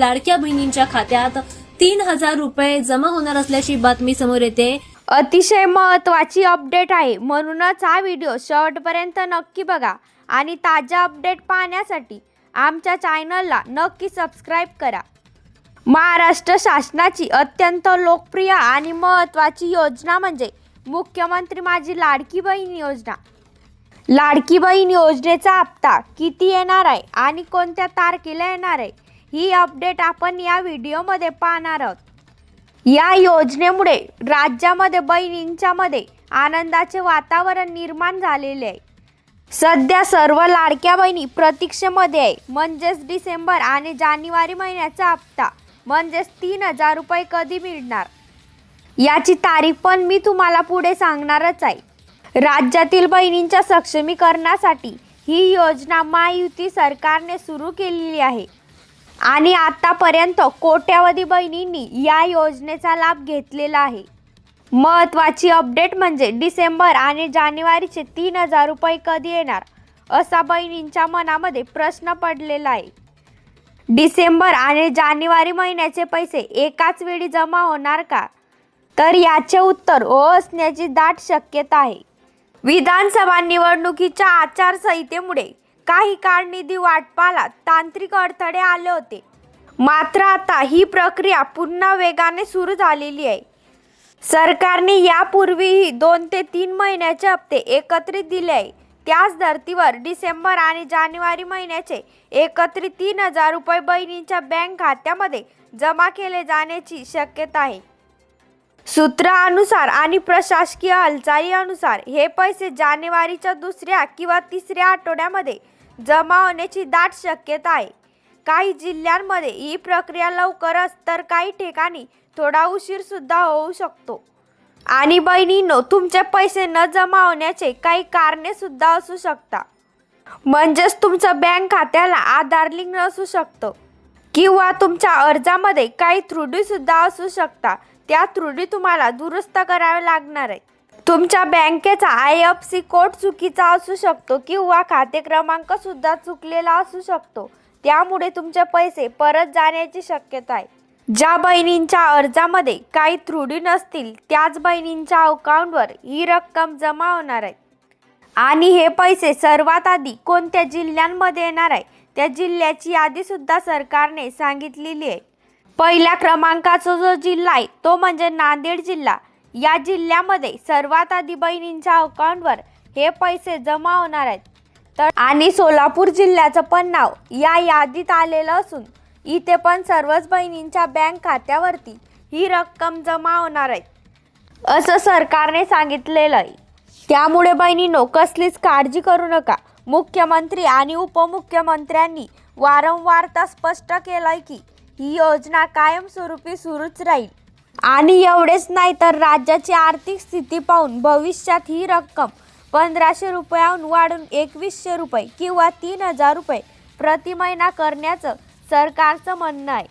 लाडक्या बहिणींच्या खात्यात तीन हजार रुपये जमा होणार असल्याची बातमी समोर येते. अतिशय महत्त्वाची अपडेट आहे. म्हणूनच हा व्हिडिओ शेवटपर्यंत नक्की बघा आणि ताज्या अपडेट पाहण्यासाठी आमच्या चॅनलला नक्की सबस्क्राईब करा. महाराष्ट्र शासनाची अत्यंत लोकप्रिय आणि महत्त्वाची योजना म्हणजे मुख्यमंत्री माझी लाडकी बहीण योजना. लाडकी बहीण योजनेचा हप्ता किती येणार आहे आणि कोणत्या तारखेला येणार आहे? ही अपडेट आपण या व्हिडिओमध्ये पाहणार आहोत. या योजनेमुळे राज्यामध्ये बहिणींच्यामध्ये आनंदाचे वातावरण निर्माण झालेले आहे. सध्या सर्व लाडक्या बहिणी प्रतीक्षेमध्ये आहे. म्हणजेच डिसेंबर आणि जानेवारी महिन्याचा हप्ता. म्हणजेच तीन हजार रुपये कधी मिळणार? याची तारीख पण मी तुम्हाला पुढे सांगणारच आहे. राज्यातील बहिणींच्या सक्षमीकरणासाठी ही योजना महायुती सरकारने सुरू केलेली आहे. आणि आतापर्यंत कोट्यावधी बहिणींनी या योजनेचा लाभ घेतलेला आहे. महत्त्वाची अपडेट म्हणजे डिसेंबर आणि जानेवारीचे तीन हजार रुपये कधी येणार असा बहिणींच्या मनामध्ये प्रश्न पडलेला आहे. डिसेंबर आणि जानेवारी महिन्याचे पैसे एकाच वेळी जमा होणार का? तर याचे उत्तर हो असण्याची दाट शक्यता आहे. विधानसभा निवडणुकीच्या आचारसंहितेमुळे काही काळ निधी वाटपाला तांत्रिक अडथळे आले होते. मात्र आता ही प्रक्रिया पुन्हा वेगाने सुरू झालेली आहे. सरकारने यापूर्वीही दोन ते तीन महिन्याचे हप्ते एकत्रित दिले आहे. त्याच धर्तीवर डिसेंबर आणि जानेवारी महिन्याचे एकत्रित तीन हजार रुपये बहिणींच्या बँक खात्यामध्ये जमा केले जाण्याची शक्यता आहे. सूत्रानुसार आणि प्रशासकीय हालचालीनुसार हे पैसे जानेवारीच्या दुसऱ्या किंवा तिसऱ्या आठवड्यामध्ये जमा होण्याची दाट शक्यता आहे. काही जिल्ह्यांमध्ये ही प्रक्रिया लवकरच तर काही ठिकाणी थोडा उशीरसुद्धा होऊ शकतो. आणि बहिणींनो तुमचे पैसे न जमा होण्याचे काही कारणेसुद्धा असू शकता म्हणजेच तुमचं बँक खात्याला आधार लिंक नसू शकतं. किंवा तुमच्या अर्जामध्ये काही त्रुटीसुद्धा असू शकता त्या त्रुटी तुम्हाला दुरुस्त कराव्या लागणार आहे तुमच्या बँकेचा आय एफ सी कोड चुकीचा असू शकतो किंवा खाते क्रमांक सुद्धा चुकलेला असू शकतो. त्यामुळे तुमचे पैसे परत जाण्याची शक्यता आहे. ज्या बहिणींच्या अर्जामध्ये काही त्रुटी नसतील त्याच बहिणींच्या अकाउंटवर ही रक्कम जमा होणार आहे. आणि हे पैसे सर्वात आधी कोणत्या जिल्ह्यांमध्ये येणार आहे त्या जिल्ह्याची यादीसुद्धा सरकारने सांगितलेली आहे. पहिल्या क्रमांकाचा जो जिल्हा आहे तो म्हणजे नांदेड जिल्हा. या जिल्ह्यामध्ये सर्वात आधी बहिणींच्या अकाउंटवर हे पैसे जमा होणार आहेत. तर आणि सोलापूर जिल्ह्याचं पण नाव या यादीत आलेलं असून इथे पण सर्वच बहिणींच्या बँक खात्यावरती ही रक्कम जमा होणार आहे. असं सरकारने सांगितलेलं आहे. त्यामुळे बहिणींनो कसलीच काळजी करू नका. मुख्यमंत्री आणि उपमुख्यमंत्र्यांनी वारंवार तर स्पष्ट आहे की ही योजना कायमस्वरूपी सुरूच राहील. आणि एवढेच नाही तर राज्याची आर्थिक स्थिती पाहून भविष्यात ही रक्कम पंधराशे रुपयाहून वाढून एकवीसशे रुपये किंवा तीन हजार रुपये प्रति महिना करण्याचं सरकारचं म्हणणं आहे.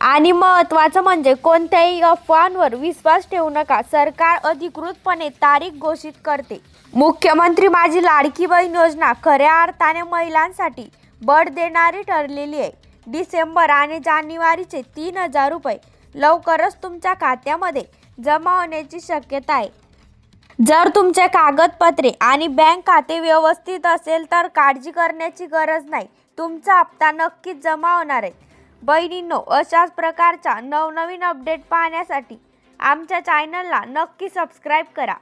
आणि महत्त्वाचं म्हणजे कोणत्याही अफवांवर विश्वास ठेवू नका. सरकार अधिकृतपणे तारीख घोषित करते. मुख्यमंत्री माझी लाडकी बहीण योजना खऱ्या अर्थाने महिलांसाठी बळ देणारी ठरलेली आहे. डिसेंबर आणि जानेवारीचे तीन हजार रुपये लवकरच तुमच्या खात्यामध्ये जमा होण्याची शक्यता आहे. जर तुमचे कागदपत्रे आणि बँक खाते व्यवस्थित असेल तर काळजी करण्याची गरज नाही. तुमचा हप्ता नक्कीच जमा होणार आहे. बहिणींनो अशाच प्रकारच्या नवनवीन अपडेट पाहण्यासाठी आमच्या चॅनलला नक्की सबस्क्राईब करा.